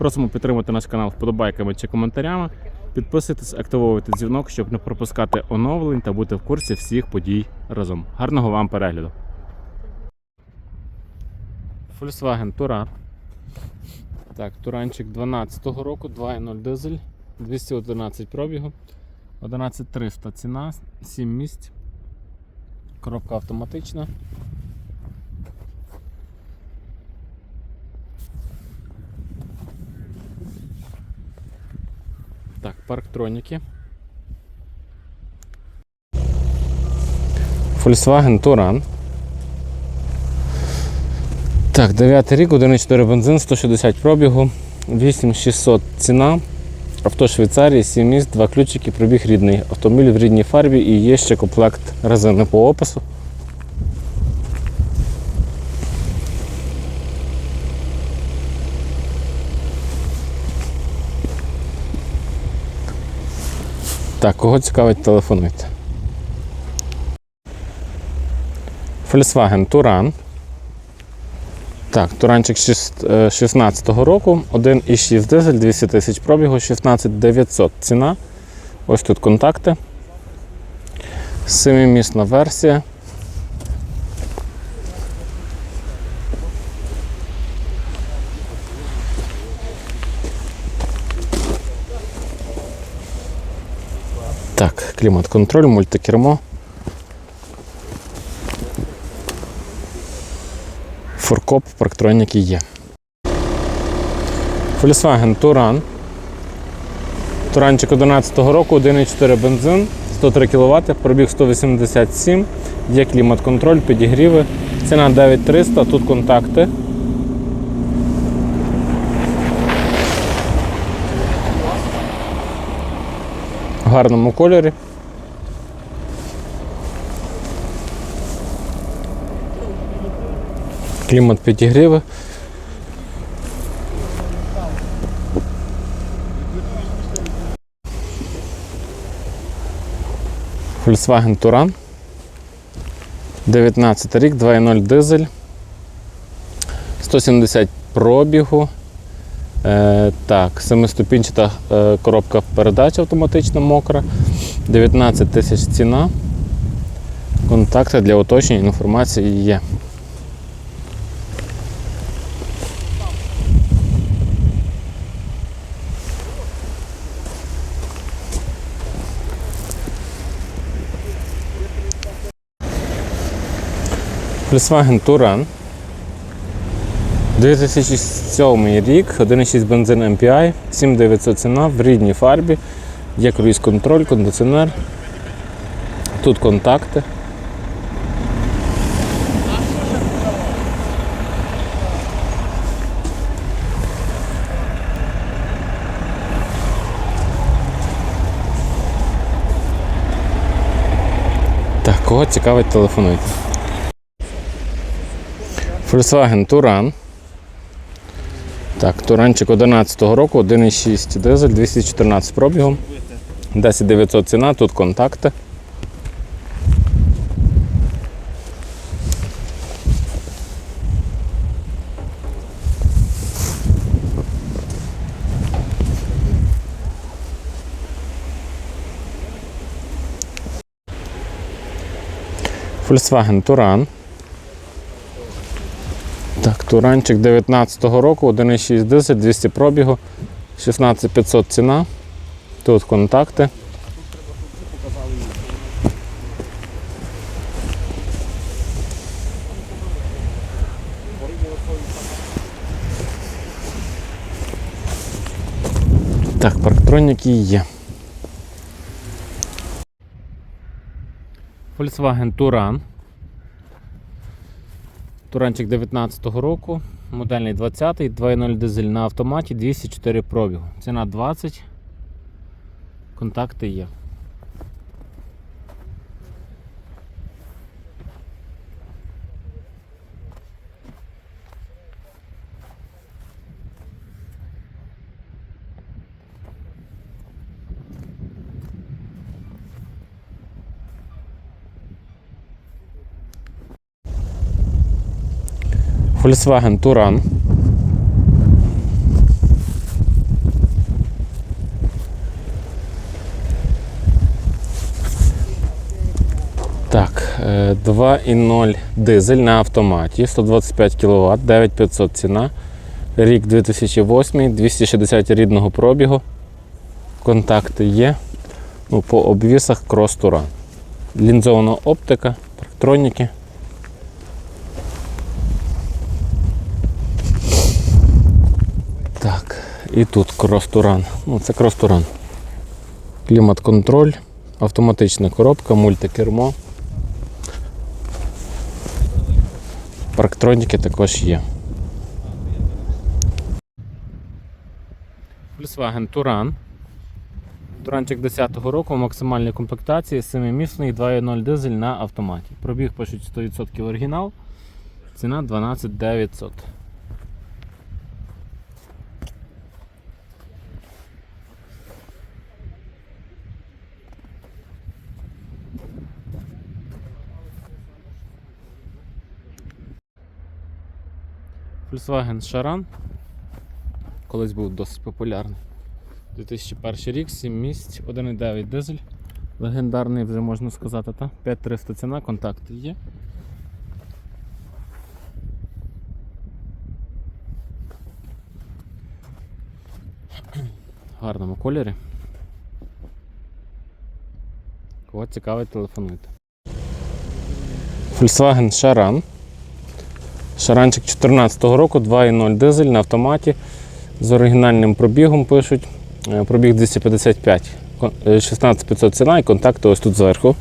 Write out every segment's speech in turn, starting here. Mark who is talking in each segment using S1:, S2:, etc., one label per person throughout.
S1: Просимо підтримати наш канал вподобайками чи коментарями. Підписуйтесь, активовуйте дзвінок, щоб не пропускати оновлень та бути в курсі всіх подій разом. Гарного вам перегляду. Volkswagen Touran. Так, Туранчик 12-го року, 2.0 дизель, 211 пробігу, 11300 ціна, 7 місць. Коробка автоматична. Так, парктроніки. Volkswagen Touran. Так, 9 рік, 1,4 бензин, 160 пробігу, 8600 ціна. Авто Швейцарії, 7 місць, 2 ключики, пробіг рідний. Автомобіль в рідній фарбі і є ще комплект резини по опису. Так, кого цікавить, телефонуйте. Volkswagen Туран. Так, Туранчик 16 року, 1,6 дизель, 200 тисяч пробігу, 16900 ціна. Ось тут контакти. Семимісна версія. Так, клімат-контроль, мультикермо. Форкоп, парктроніки є. Volkswagen Touran. Туранчик 11 року, 1,4 бензин, 103 кВт, пробіг 187, є клімат-контроль, підігріви. Ціна 9300, тут контакти. Гарному кольорі. Клімат підігріви. Volkswagen Touran. 19 рік, 2.0 дизель. 170 пробігу. Е, так, семиступінчата е, коробка передач автоматична мокра. 19 тисяч ціна. Контакти для уточнення інформації є. Volkswagen Touran. 2007 рік, 1,6 бензин MPI, 7900 ціна в рідній фарбі, є круїз контроль, кондиціонер. Тут контакти. Так, кого цікавить, телефонуйте. Volkswagen Touran. Так, Туранчик 11 року, 1,6 дизель, 214 пробігом. 10900 ціна, тут контакти. Volkswagen Touran. Так, Туранчик 19 року, 1,6 дизель, 200 пробігу, 16500 ціна. Тут контакти. Так, парктроніки є. Volkswagen Touran. Туранчик 19-го року, модельний 20-й, 2.0 дизель на автоматі, 204 пробігу. Ціна 20. Контакти є. Volkswagen Touran. Так, е, 2.0 дизель на автоматі, 125 кВт, 9500 ціна. Рік 2008, 260 рідного пробігу. Контакти є. Ну, по обвісах Cross Touran. Лінзована оптика, парктроніки. Так, і тут крос-туран. Ну, це крос-туран. Клімат-контроль, автоматична коробка, мультикермо. Парктроніки також є. Volkswagen Touran. Туранчик 10-го року, максимальній комплектації, 7-місний 2.0 дизель на автоматі. Пробіг пишуть 100% оригінал. Ціна 12 900. Volkswagen Charan. Колись був досить популярний. 2001 рік, 7 місць, 1,9 дизель. Легендарний вже можна сказати, та? 5300 ціна, контакти є. В гарному кольорі. Кого цікавить, телефонуйте. Volkswagen Charan. Шаранчик 2014 року, 2.0 дизель на автоматі. З оригінальним пробігом пишуть. Е, Пробіг 255. Е, 16500 ціна і контакти ось тут зверху.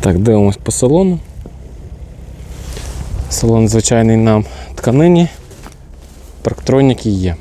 S1: Так, дивимось по салону. Салон звичайний на тканині. Парктроніки є.